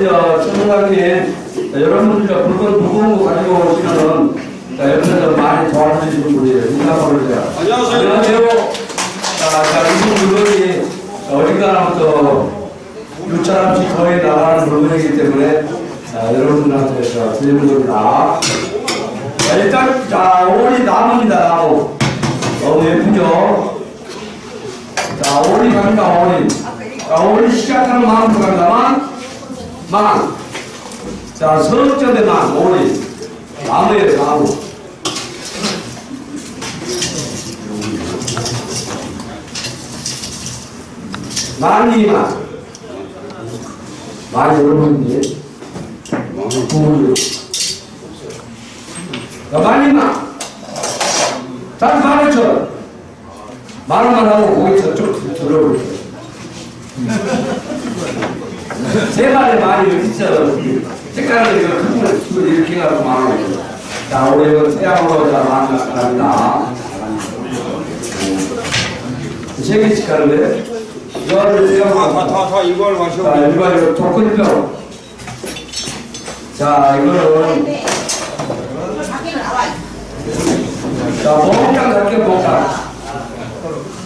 자, 청각님, 여러분들과 물건 무거운 거 가지고 오시면은, 자, 옆에서 많이 도와주시는 분이에요. 인사 보내세요. 안녕하세요. 안녕하세요. 자, 자, 이 물건이 어딘가부터 유차람씩 거의 나가는 물건이기 때문에, 자, 여러분들한테 자, 드리는 겁니다. 자, 일단, 자, 오리 나무입니다, 나무. 너무 예쁘죠? 자, 오리 갑니다, 오리. 자, 오리 시작하는 마음부터 갑니다만, 만. 자, 서적대 만, 오리. 나무예요, 나무. 만이만. 많이 여러분이. 자, 만이만. 자, 만원천. 만원만 하고 저쪽 들어오세요. 세 마리 많이 여기 있어. 색깔을 이거 큰 걸, 이렇게 해갖고 많아. 자, 우리 이거 태양으로 자, 많이 나갑니다. 세 개씩 가는데, 이거를 다, 태양으로. 다, 다, 다 이걸 마셔. 자, 이거 이거 토큰뼈. 자, 이거는, 자, 목장 갈게, 목장.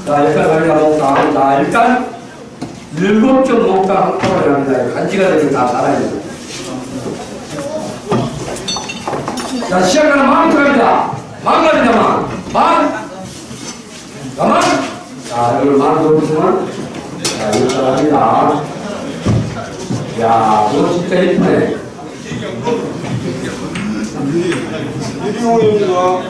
자, 일단 갑니다, 목장. 자, 일단, 일곱 점 목장 한꺼번에 갑니다. 간지가 되게 다 살아야 돼요. 자, 갑니다. 만 갑니다, 만. 만. 가만. 자, 이걸 만 넣으시면, 자, 이거 갑니다. 야, 이거 진짜. 유리용입니다.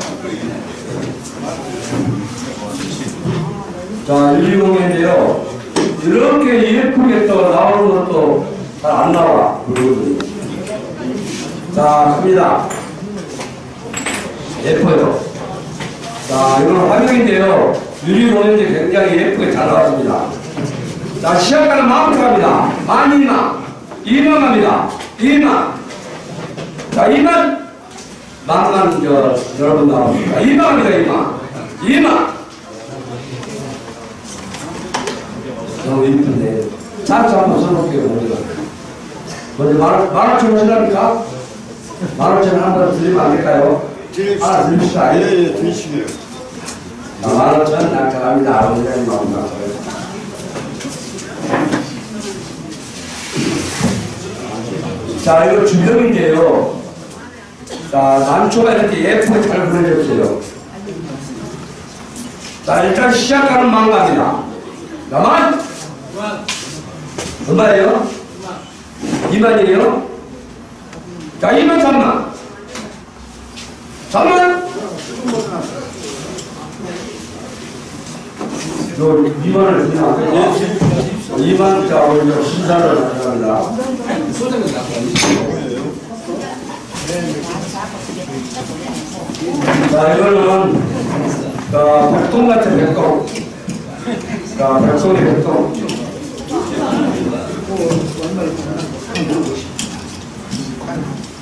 자, 유리공인데요. 이렇게 예쁘게 또 나오는 것도 잘 안 나와. 자, 갑니다. 예뻐요. 자, 이건 화명인데요. 유리공인데 굉장히 예쁘게 잘 나왔습니다. 자, 시작하는 마음부터 갑니다. 만 이만. 이만 갑니다. 이만. 자, 이만. 만만, 저, 여러분 나옵니다. 이만 갑니다, 이만. 이만. 너무 이쁜데. 짝짝 한번 써볼게요, 먼저. 먼저 만, 만 원천 원이라니까? 만 원천 원 한번 드리면 안 될까요? 하나 드립시다. 예, 예, 드시게요. 자, 만 원천 낙찰합니다. 아버지님 마음과. 자, 이거 주병인데요. 자, 난초가 이렇게 예쁘게 잘 그려졌어요. 자, 일단 시작하는 망각이다. 나만? 얼마예요? 2만이에요? 자, 2만 3만. 3만? 요 2만을 주면 안 돼요? 2만, 자, 우리 저 신사를 가져갑니다. 자, 이거는, 자, 백동 같은 백동. 자, 백성이 백동.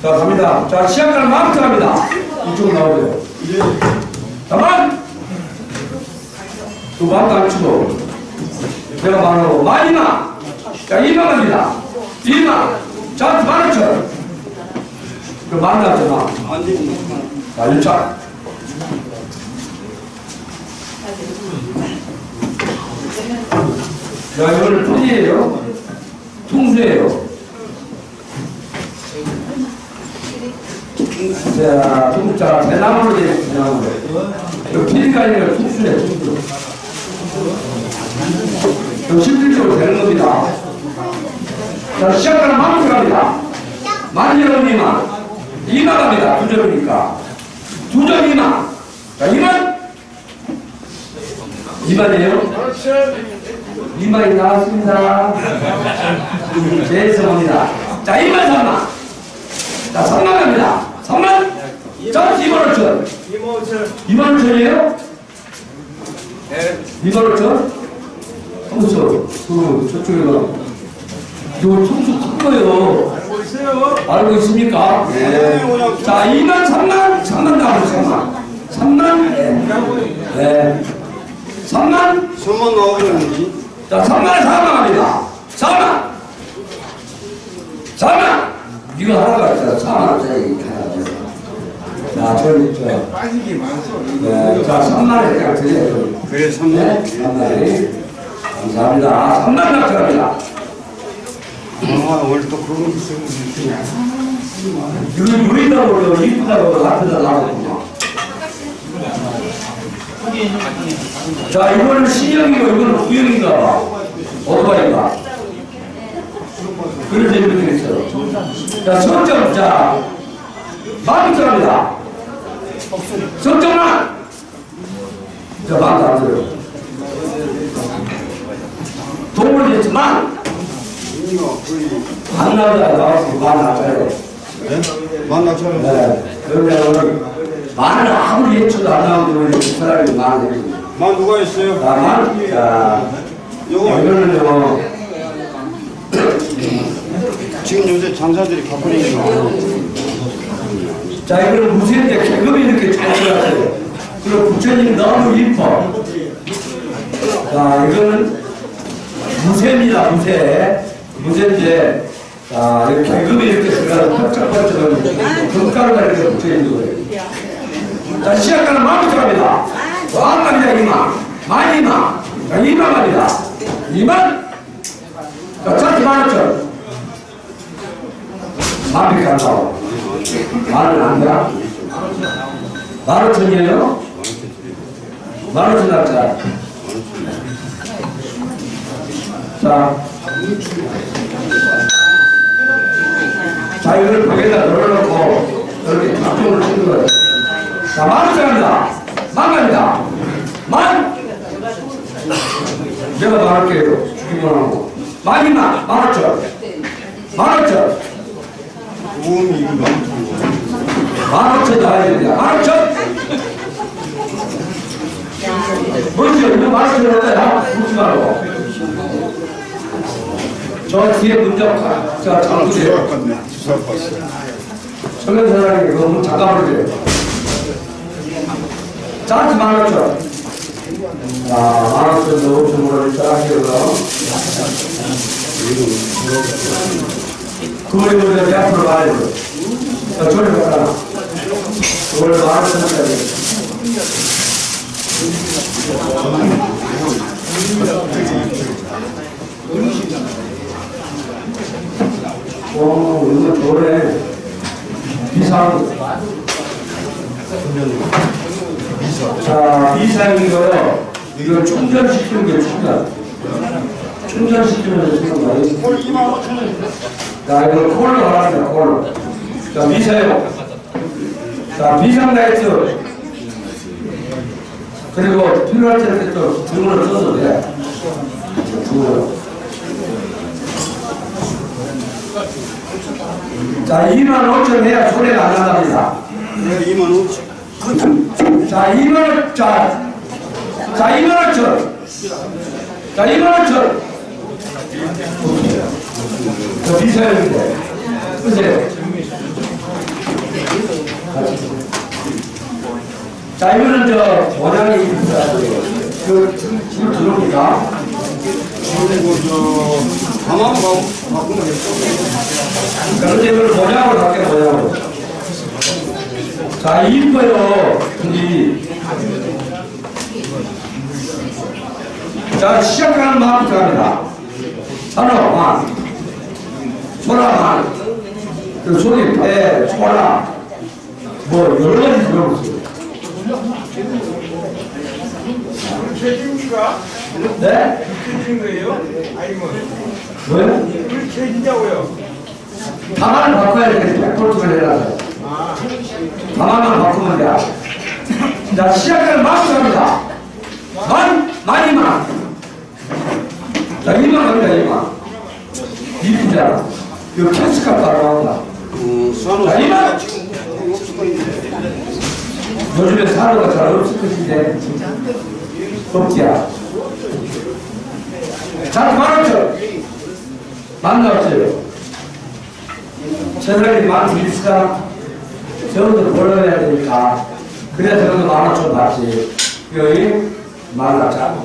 자, 갑니다. 자, 시작하는 마음부터 갑니다. 이쪽으로 나오세요. 자만! 또 마음도 안 치고. 내가 말하고, 마이마! 자, 이만 갑니다. 이만! 자, 만 원천! 그. 안 됩니다. 자, 1차. 자, 이거는 풀이에요. 통수예요. 자, 통자, 대나무로 된 대나무. 이거 피리가 아니라 통수네, 통수. 좀 실질적으로 되는 겁니다. 자, 시작하는 만큼 갑니다. 만점 미만. 이만 갑니다. 두 점이니까. 두 점 이만. 자, 이만. 이만이에요? 이만이 나왔습니다. 죄송합니다. 자, 이만 삼만. 자, 삼만 갑니다. 삼만. 자, 이만 오천. 이만 오천이에요? 이만 오천? 청소. 그, 저쪽에 가. 저 청소 큰 거요. 알고 있어요? 알고 있습니까? 네. 자, 2만, 3만, 3만 나오죠, 3만. 3만? 네. 네. 3만? 손만 나오면 자, 3만에 4만 갑니다. 4만! 사만! 이거 하나가 있어. 사만 저기, 저, 빠지기 많소. 네, 자, 3만원 딱 드려요. 그래, 네, 3만. 3만원. 감사합니다. 3만원 낙찰합니다. 아, 오늘 또 그런 거 있으면 이거 유리다고 그래요. 이쁘다고 앞에다 놔뒀구나. 자, 이거는 신형이고 이거는 구형인가 봐. 오토바이가. 그래서 이렇게 있어요. 자, 석점, 자, 만점입니다. 석점만! 자, 만도 안 들어요. 동물이 있지만, 이거 거의 안 나오다 나와서 만 나와요. 만나처럼. 네, 그러면 많은 아무리 예초도 안 나오는 그 사람이 많은데 만 누가 있어요? 다만 자 요거 이거는요 지금 요새 장사들이 바쁘니까. 자 이거는 무쇠인데 계급이 이렇게 잘 들어갔어요. 그리고 부처님 너무 이뻐. 자 이거는 무쇠입니다 무쇠. 무쇠인데 자 이렇게 계급이 이렇게 들어가서 펄쩍펄쩍 금가루가 이렇게 붙어있는 거예요. 자 시작하는 마음부터 갑니다. 왕 갑니다 이만 만 이만 자 이만 갑니다. 이만 자 만원천 만백이 안 나와 만원 안 돼? 만오천이에요? 만오천 날짜 자, 자 이걸 벽에다 넣어놓고 이렇게 앞쪽으로 치는 거예요. 자 만오천 갑니다. 만 내가 말할게요. 주기만 하고. 만이만 만오천 만오천 우음이 이거 만오천 나와야 됩니다. 만오천! 먼저 이거 만오천 넣어야 묻지 말고. 저 뒤에 문자 자 좋아. 잠그세요. 같네. 주사 봤어. 청년 사장님 그거 문 잠깐 보세요. 짜지 만오천. 자 만오천도 오천으로 시작할게요. 그걸 우리가 앞으로 가야 돼. 자, 저리 가라. 그걸 만오천짜리. 오, 이거 좋네. 비상. 자, 비상이고요. 이거 충전시키는 게 충전. 충전시키면서 쓰는 거예요. 콜 2만 5천 원. 자, 이거 콜로 나갑니다, 콜로. 자, 미사요. 자, 비상 라이트. 그리고 필요할 때 이렇게 또 등을 써도 돼. 자, 2만 5천 해야 소리가 안 난답니다. 네, 2만 5천. 자, 2만 원, 자, 자, 2만 5천. 자, 2만 5천. 저 비서였는데. 그제 자, 이거는 저 모양이 그 지금 들어옵니까? 그리고 저 가만 가고 바꾸면 됐어. 그런데 이걸 모양으로 바뀌어 모양으로. 자, 이뻐요. 근데 자, 시작하는 마음부터 합니다. 산호만, 소라 만, 그 소리 배, 소라, 뭐 여러 가지 들어보세요. 캐집니까? 네? 캐지는 거예요? 아니면 뭐요? 물 캐지냐고요? 가만을 바꿔야 되겠다. 꼴통을 해놔서. 가만만 바꾸면 돼. 자, 시작하는 마음부터 합니다. 만, 만이만. 자, 이만 갑니다, 이만. 이쁘잖아. 이거 캐스값 따라온다. 음, 수완호 자, 이만! 요즘에 사료가 잘 없을 것인데 자 만원천 만나왔어요 채널이 많이 비싸 저것도 벌어야 되니까 그래서 저것도 만원천 받지 여기 만나자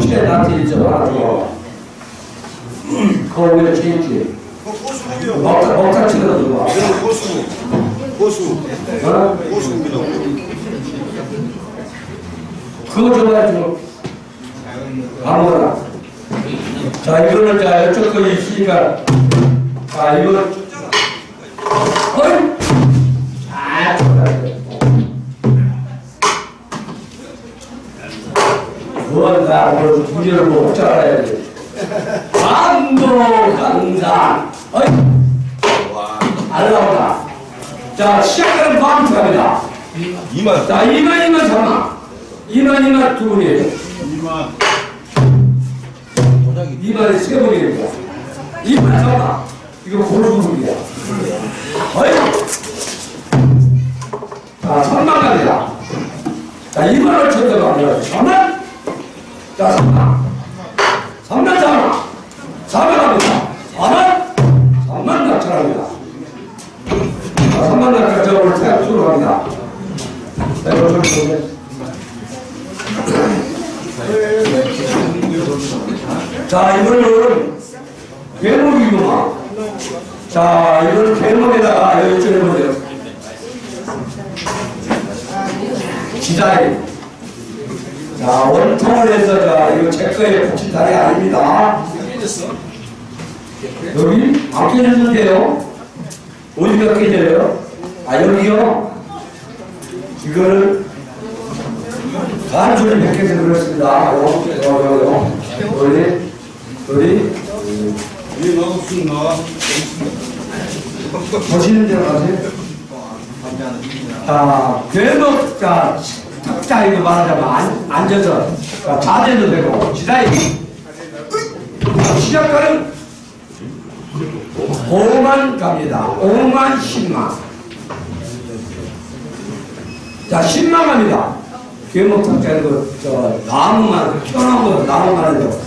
집에 나한테. 하나 더. 체인지. 고수고요. 먹다, 먹다 치거든, 누가. 고수. 고수. 어? 고수입니다. 그거 좋아해줘. 아무거나. 자, 이거는 자, 이쪽 거 있으니까. 자, 이거. 어이! 아, 무언가 오늘 문제를 못 잘해야지. 강도 강산. 어이! 안 나온다. 자, 시작하는 마음 갑니다. 이만. 자, 이만 이만 잡아. 이만 이만 두 분이. 이만. 이만에 세 분이니까. 이만 잡아. 이거 고르분이야. 어이. 자, 선만 갑니다. 자, 이만을 쳐들어갑니다. 자. 선만 자, 이거 좀 보세요. 자, 이거는 괴물이구만. 자, 이거는 괴물에다가 여기 줄여보세요. 기다리. 자, 원통을 해서 자, 이거 제 거에 붙인 다리 아닙니다. 여기 안 깨졌는데요? 어디가 깨져요? 아, 여기요? 이거는 간주를 몇 개서 보시는 대로 가세요. 자, 괴목, 자, 탁자 이거 말하자면 안, 앉아서 자, 자제도 되고, 지다이. 시작하는 5만 갑니다. 5만 10만. 자, 10만 갑니다. 탁자 이거, 저, 나무만, 펴놓은 거 나무만 해도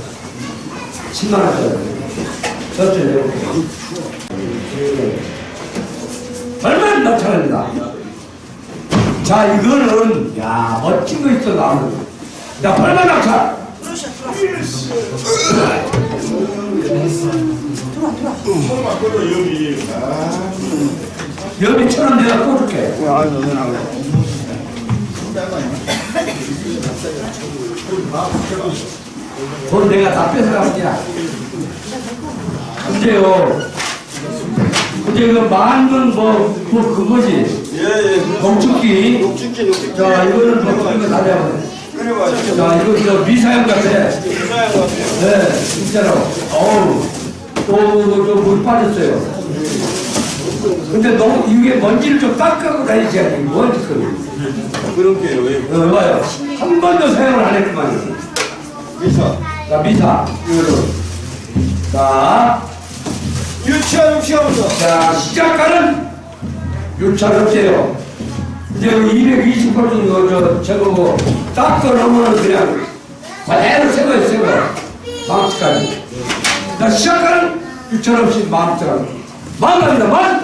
10만 원짜리. 저쪽 내볼게요. 얼마나 나타납니다. 자, 이거는, 야, 멋진 거 있어, 나는. 야, 얼마나 낙차? 손만 끌어 여기. 여기 천원 내가 꽂을게. 돈 내가 다 뺏어갈게야. 근데요, 근데 그 만원 뭐, 뭐, 그거지. 예, 예. 농축기. 녹죽기 녹죽기. 자, 이거는 뭐, 이거 다 잡아. 끓여봐야죠. 자, 이거 저 미사용 같아. 이사양 같아요. 네, 진짜로. 어우, 또, 저물 빠졌어요. 근데 너무, 이게 먼지를 좀 닦아고 다니셔야 돼. 먼지 그. 그런 게요. 왜? 어, 봐요. 한 번도 사용을 안 했구만. 미사. 자, 미사. 이거를. 자, 유치한 유치하면서. 자, 시작하는 유찰 없어요. 이제 220% 이거, 저, 저거 뭐, 닦아 놓으면 그냥, 그대로 새거예요, 새거. 망치까지. 자, 시작하는 유찰 없이 망치까지. 망갑니다, 망!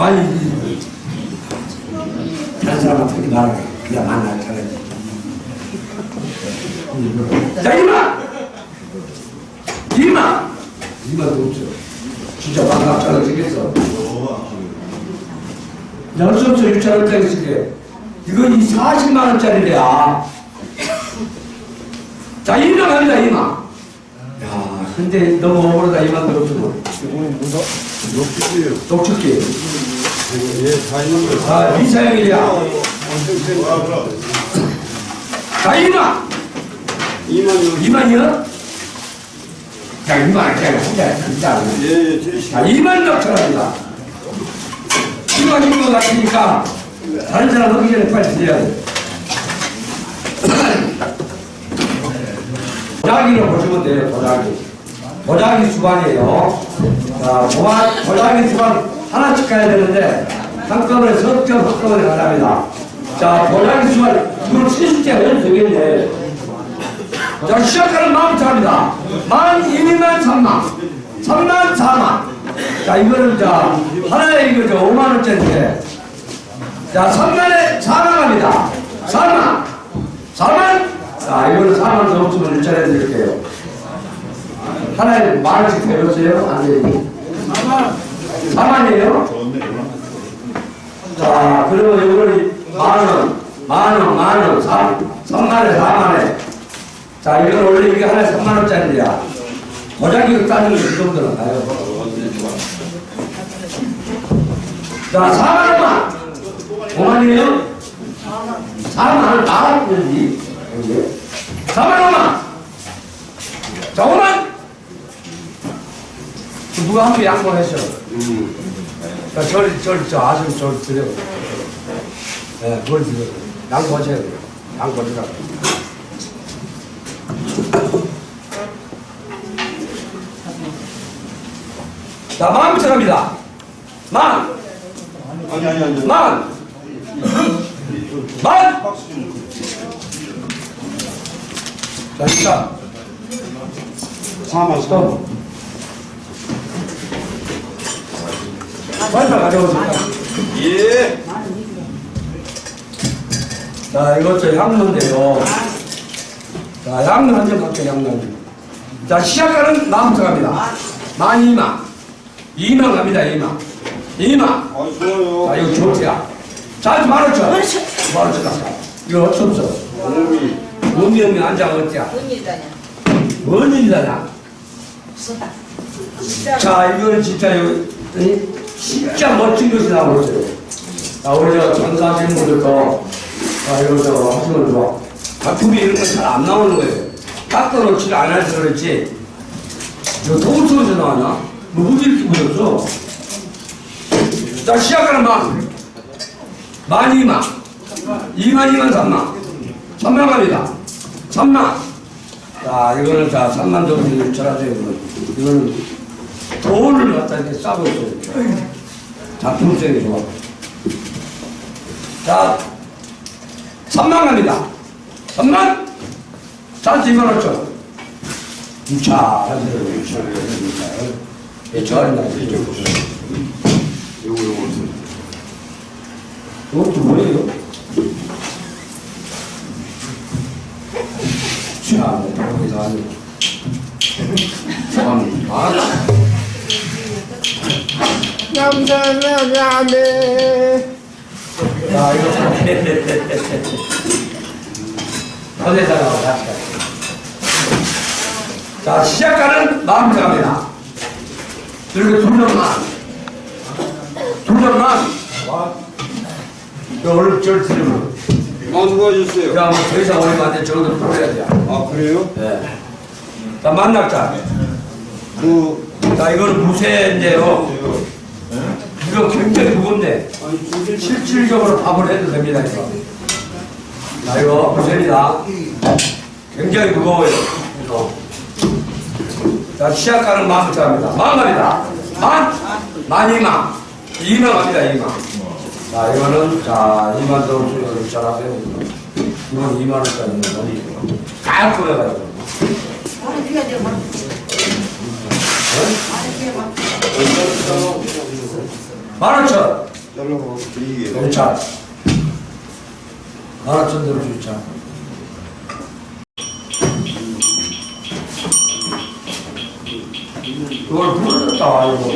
많이, 다른 사람한테 그렇게 말하게. 그냥 만날 차례. 자, 이마! 이마! 이마도 없죠. 진짜 반갑잖아, 생겼어. 열수 없어, 유찰할 때 있을게. 이거 이 40만원짜리래야. 자, 이마 갑니다, 이마. 야, 근데 너무 억울하다, 이마 들었으면. 녹죽기요. 독특기. 예, 다 있는 거. 아, 거. 자! 이만 요. 이만이요? 자, 이만, 그냥 혼자, 진짜. 예, 예. 자, 이만 덕철합니다. 이만 인 것 같으니까 다른 사람 하기 전에 빨리 드려야 돼. 보자기를 보시면 돼요, 보자기. 보자기 수반이에요. 자, 보자, 보자기 수반 하나씩 가야 되는데 한꺼번에 석점 한꺼번에 가랍니다. 자, 보자기 수반, 이걸 70대 연속인데 자, 시작하는 마음부터 합니다. 만, 이만, 삼만. 삼만, 사만. 자, 이거는 자, 하나에 이거 저 5만원짜리인데. 자, 삼만에 사만 갑니다. 사만. 사만, 자, 이거는 4만 더 없으면 일자리 드릴게요. 하나에 만 원씩 배웠어요? 안 돼요? 4만이에요? 자, 그러면 이거는 만 원, 만 원, 만 원, 3, 3만에 4만에. 자, 이건 원래 이게 하나에 3만 원짜리야. 고장기로 따지면 이 정도는 가요. 자, 4만 원만. 5만이에요? 4만 원을 나갔는지. 4만 원만. 자, 5만. 누가 한 번 양보했어. 자, 절, 절, 저 아줌 절 드려. 예, 그걸 드려. 양보하셔야 돼요. 양보하시라고. 자, 만부터 갑니다. 만, 아니 아니 아니. 만, 만. 자, 일단, 4만 스 톱. 빨리 가져오세요. 예. 자, 이것도 양념인데요. 자, 양념 한점 갈게요, 양념. 자, 시작하는 마음부터 갑니다. 만 이만. 이만 갑니다, 이만. 이만. 아 좋아요. 자, 이거 좋지야. 자. 만 오천 갑니다. 이거 어쩔 없어. 몸이 몸이 안장 어때야? 언니다냐? 뭔 일이다냐? 자, 이거는 진짜, 이거, 이 진짜 멋진 것이 있어요. 자, 우리 저 전사진분들도, 아, 이거 저 하시면 좋아. 작품이 이런 건잘안 나오는 거예요. 깎아놓지를 안 해서 그렇지. 저 도무처에서 나왔나? 뭐, 어디 이렇게 보였어? 자, 시작하는 만. 만 이만. 이만 이만 삼만. 삼만 갑니다. 삼만. 자, 이거는 자, 3만 정도 절하세요. 이거는 돈을 갖다 이렇게 싸고 있어요. 작품성이 좋아. 자, 3만 갑니다. 3만? 자, 2만 5천. 자, 하세요. 예, 좋아한다. 요거 요거. 이것도 뭐예요? 자, 여기서 하는. 참, 아, 남자나라네 자, 이거 참. 어디다가 같이 자, 시작하는 마음부터 갑니다. 그리고 두 명만. 두 명만. 그 얼른 절 드리면. 아 누가 주세요? 야, 뭐 더 이상 어리면 저도 풀어야 돼. 아 그래요? 네. 자, 만납자. 그 자, 이거는 무쇠인데요. 이거 굉장히 무겁네. 실질적으로 밥을 해도 됩니다, 이거. 자, 이거 무쇠입니다. 굉장히 무거워요. 이거. 자, 시작하는 마음부터 합니다. 만 갑니다. 만, 만 이만. 이만 갑니다, 이만. 자, 이거는, 자, 이만 더 이거 잘하세요. 이건 이만 원짜리는 어디, 깔끔해가지고. 만 오천. 잘라고 이게 경찰. 만 오천 대로 주차. 그걸 불렀다 와이고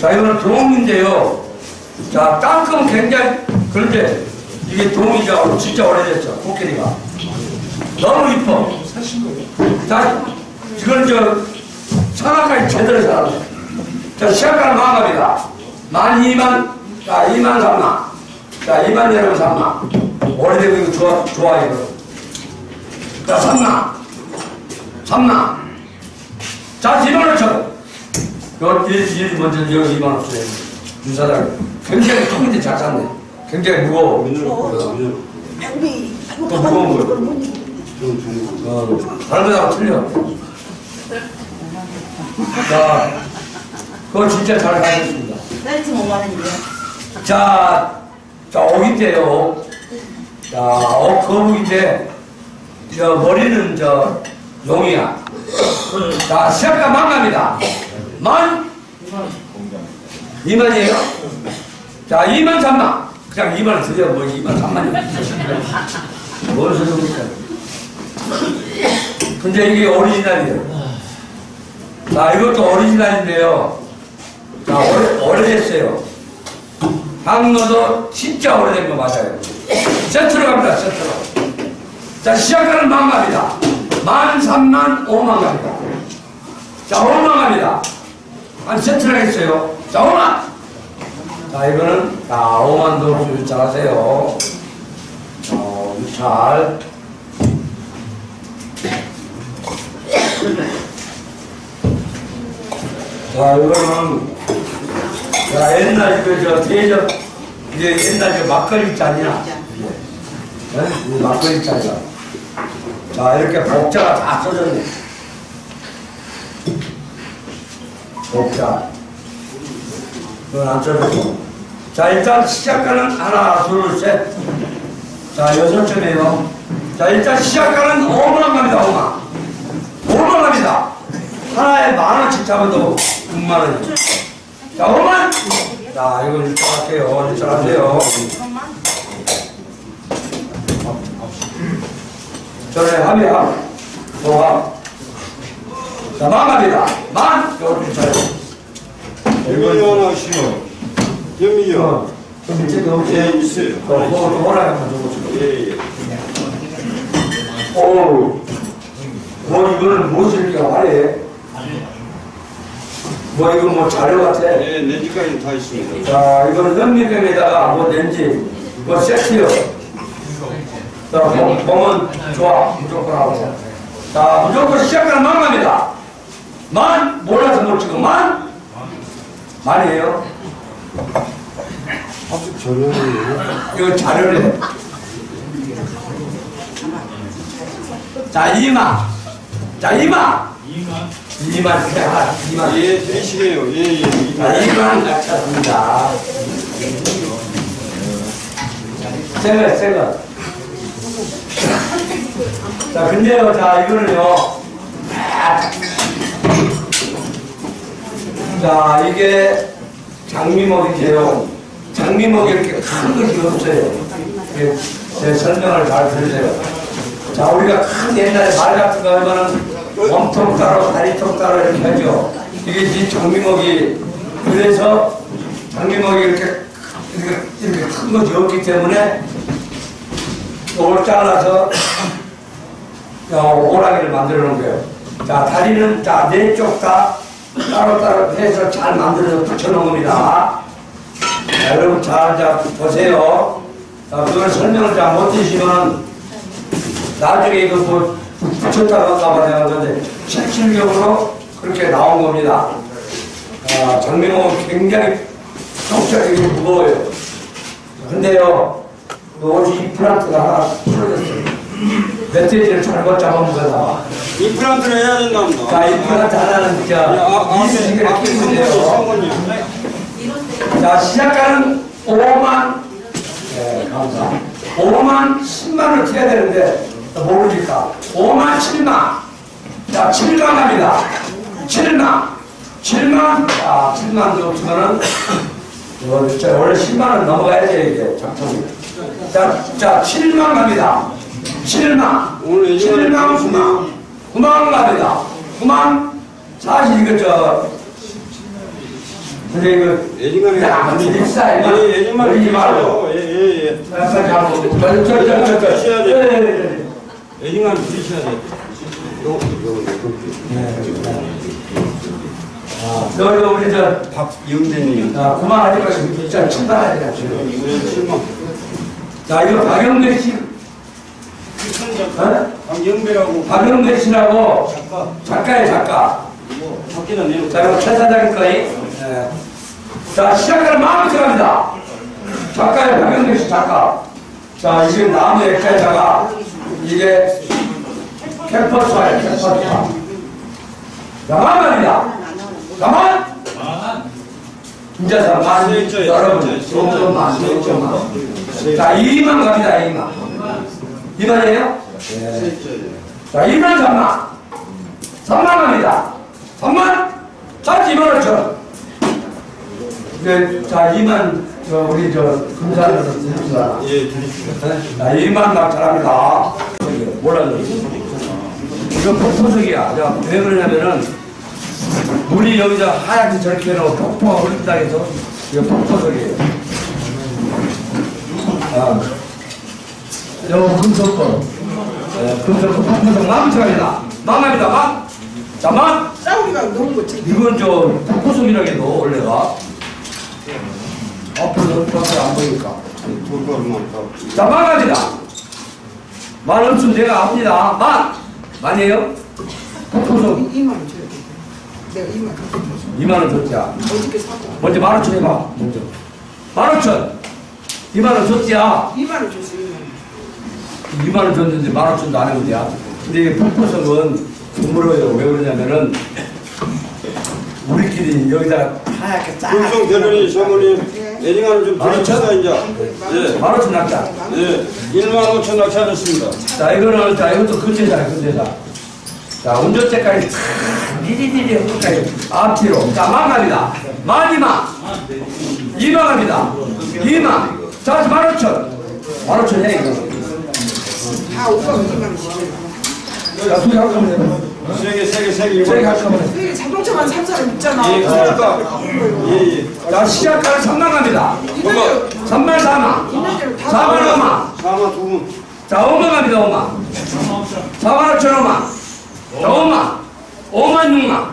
자 이거는 동인데요. 자 땅콩은 굉장히 그런데 이게 동이죠. 진짜 오래됐죠. 코끼리가 너무 이뻐. 자 이건 저 성악까지 제대로 잘하네. 자 시작하는 마감입니다. 만 이만 자 이만 삼만 자 이만 여러분 삼만 오래되고 이거 좋아 좋아 이거. 자 삼만 삼만 자 2만 5천 요 일, 일 먼저 여기 2만 5천 윤사장 굉장히 큰데 잘 샀네 굉장히 무거워 무거운 거 요 어, 다른 데하고 틀려 자 그거 진짜 잘 가졌습니다 셀트 5만 원이래. 자, 자, 옥인데요. 자, 옥 거북인데, 저, 머리는 저, 용이야. 자, 시작과 만 갑니다. 만? 이만이에요? 자, 2만 3만. 그냥 2만을 드려, 뭐 2만 3만이. 뭘 소용입니까? 근데 이게 오리지널이에요. 자, 이것도 오리지널인데요. 자, 오래, 오래됐어요. 항로도 진짜 오래된 거 맞아요. 세트로 갑니다, 세트로. 자, 시작하는 방법이다. 만, 삼만, 오만 갑니다. 자, 오만 갑니다. 한 세트를 하겠어요. 자, 오만! 자, 이거는, 자, 오만도 잘하세요. 어, 잘. 자, 이거는, 자, 옛날 그, 저, 대접, 이제 옛날 그 막걸리 잔이야. 네? 이 막걸리 잔이야. 자, 이렇게 복자가 다 써졌네. 복자. 그건 안 써졌고. 자, 일단 시작하는 하나, 둘, 셋. 자, 여섯 점이에요. 자, 일단 시작하는 5만 갑니다, 5만. 5만 갑니다. 하나에 만 원씩 잡아도 6만 원이죠. 자, 5만! 자, 이거 일단 할게요. 일단 하세요. 전에 합이야. 뭐가? 자, 만 갑니다. 만! 요렇게 잘. 이거 하나 하시면. 연미요. 어, 좀 밑에 도 예. 어, 뭐라 하면 저거. 예, 예. 오, 뭐 이거는 무엇을 이렇게 화려해? 뭐 이거 뭐 자료 같아? 예, 내 집까지 다 있습니다. 자, 이거는 현미경에다가 뭐 낸지, 뭐 세트요. 자, 봄, 봄은 좋아. 무조건 하고. 자, 무조건 시작하는 만갑니다. 만, 몰라서 못 찍어. 만? 만이에요. 이거 자료래. 자, 이마. 자, 이마. 이마. 이마. 이마. 예, 드리시게요. 예, 예. 자, 이만 같이 합니다. 새거, 새거. 자, 근데요, 자, 이거는요. 자, 이게 장미목인데요. 장미목이 이렇게 큰 것이 없어요. 이게 제 설명을 잘 들으세요. 자, 우리가 큰 옛날에 말 같은 거 하면은 몸통 따로 다리통 따로 이렇게 하죠. 이게 이 장미목이 그래서 장미목이 이렇게 이렇게, 이렇게 큰 것이 없기 때문에 이걸 잘라서 어, 오랑이를 만들어 놓은 거예요. 자, 다리는 자, 네 쪽 다 따로따로 해서 잘 만들어서 붙여놓은 겁니다. 자, 여러분 잘, 자, 보세요. 자, 그걸 설명을 잘 못해주시면 나중에 이거 뭐 붙였다가 내가 근데 실질적으로 그렇게 나온 겁니다. 아, 장민호는 굉장히 성격이 무거워요. 근데요, 어디 임플란트가 하나 풀어졌어요. 멧돼지를 잘못 잡아먹은 거다. 임플란트를 해야 된답니다. 자, 임플란트 하나는 야, 아, 성분이, 돼요. 성분이요. 자, 시작하는 5만, 네, 감사. 5만 10만을 튀어야 되는데, 모르니까. 5만 7만. 자, 7만 갑니다. 7만. 7만. 자, 7만도 없으면은, 이거 진짜 원래 10만원 넘어가야지, 이게 작품이. 자, 자, 7만 갑니다. 7만. 오늘 예전에 7만 9만. 9만 갑니다. 9만. 사실 이거 저, 근데 이거, 예진간에 야, 비싸. 예, 예진만 버리지 말고. 예, 예, 예. 해야 돼. 예진간 부리셔야 돼. 이거 우리 저 박영대님. 아, 그만하니까 진짜 천단하지 않죠. 이거는 7만. 자 이거 박영배 씨, 어? 박영배라고. 박영배 씨라고 작가. 작가의 작가. 뭐, 밖에는 내려. 자 이거 최 사장님 거니. 네. 자 시작하는 마음부터 갑니다. 작가의 박영배 씨 작가. 자 이게 나무 액자에다가 이게 캠퍼스와요 캠퍼스와. 자 마음입니다. 가만! 진짜 만 세입자예요, 여러분 세입자. 좀만 세입자만 자 2만 갑니다 2만 2만이에요? 자 2만 3만 3만 갑니다 3만 자 2만 5천 네, 자 2만 저 우리 저 금산에서 드립시다. 예. 아, 일만 낙찰합니다. 몰라요. 이거 폭포석이야. 자, 왜 그러냐면은 물이 여기서 하얗게 저렇게 해놓고 폭포가 흐른다 해서 이거 폭포석이에요. 아, 요 금속권. 예, 금속권 폭포석 마음처럼이다. 마음합니다. 마. 자, 마. 싸우기가 너무 거지. 이건 저 폭포석이라고 해도 원래가 앞으로 밖에 안 보니까. 자, 만갑니다. 만 없으면 내가 압니다. 만! 만이에요? 2만 원 줘야 돼. 내가 2만 원. 2만원 줬자. 어저께 사고. 먼저 만 오천 해봐. 먼저. 만 오천! 2만원 줬지야. 2만 원 줬어 2만 원. 2만원 줬는데 만 오천도 안 해본대야. 근데 폭포석은 드물어요. 왜 그러냐면은 우리끼리 여기다가 하얗게 쫙. 금성 대련이 사모님, 에딩안을 좀 드립시다, 이제. 예. 만 오천 낙자. 예, 1만 5천 낙찰했습니다. 자, 이거는, 자, 이것도 근제자, 근제자. 자, 운전대까지 탁, 리리리리 끝까지 앞뒤로. 자, 만 갑니다. 만이만. 이만갑니다. 이만. 자, 만 오천. 만 오천 해, 이거. 다 오빠가 2만 원 줬어. 자, 두개 할 거면 돼. 세 개, 세 개, 세 개. 세개 할 거면 돼. 여기 자동차만 산 사람 있잖아. 예, 그러니까. 예, 예. 자, 시작가는 3만 갑니다. 있는 대로 3만 4만. 있는 대로 다 4만 5만. 4만 두 분. 자, 5만 갑니다, 5만. 4만 5천 5만. 자, 5만. 5만 6만.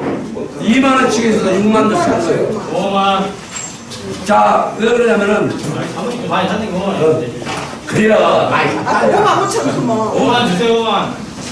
2만 원씩에서 6만 더 샀어요. 5만 자, 왜 그러냐면은, 많이 샀는 거 어, 그래요. 많이 아까 5만 5천 그뭐 5만 주세요 5만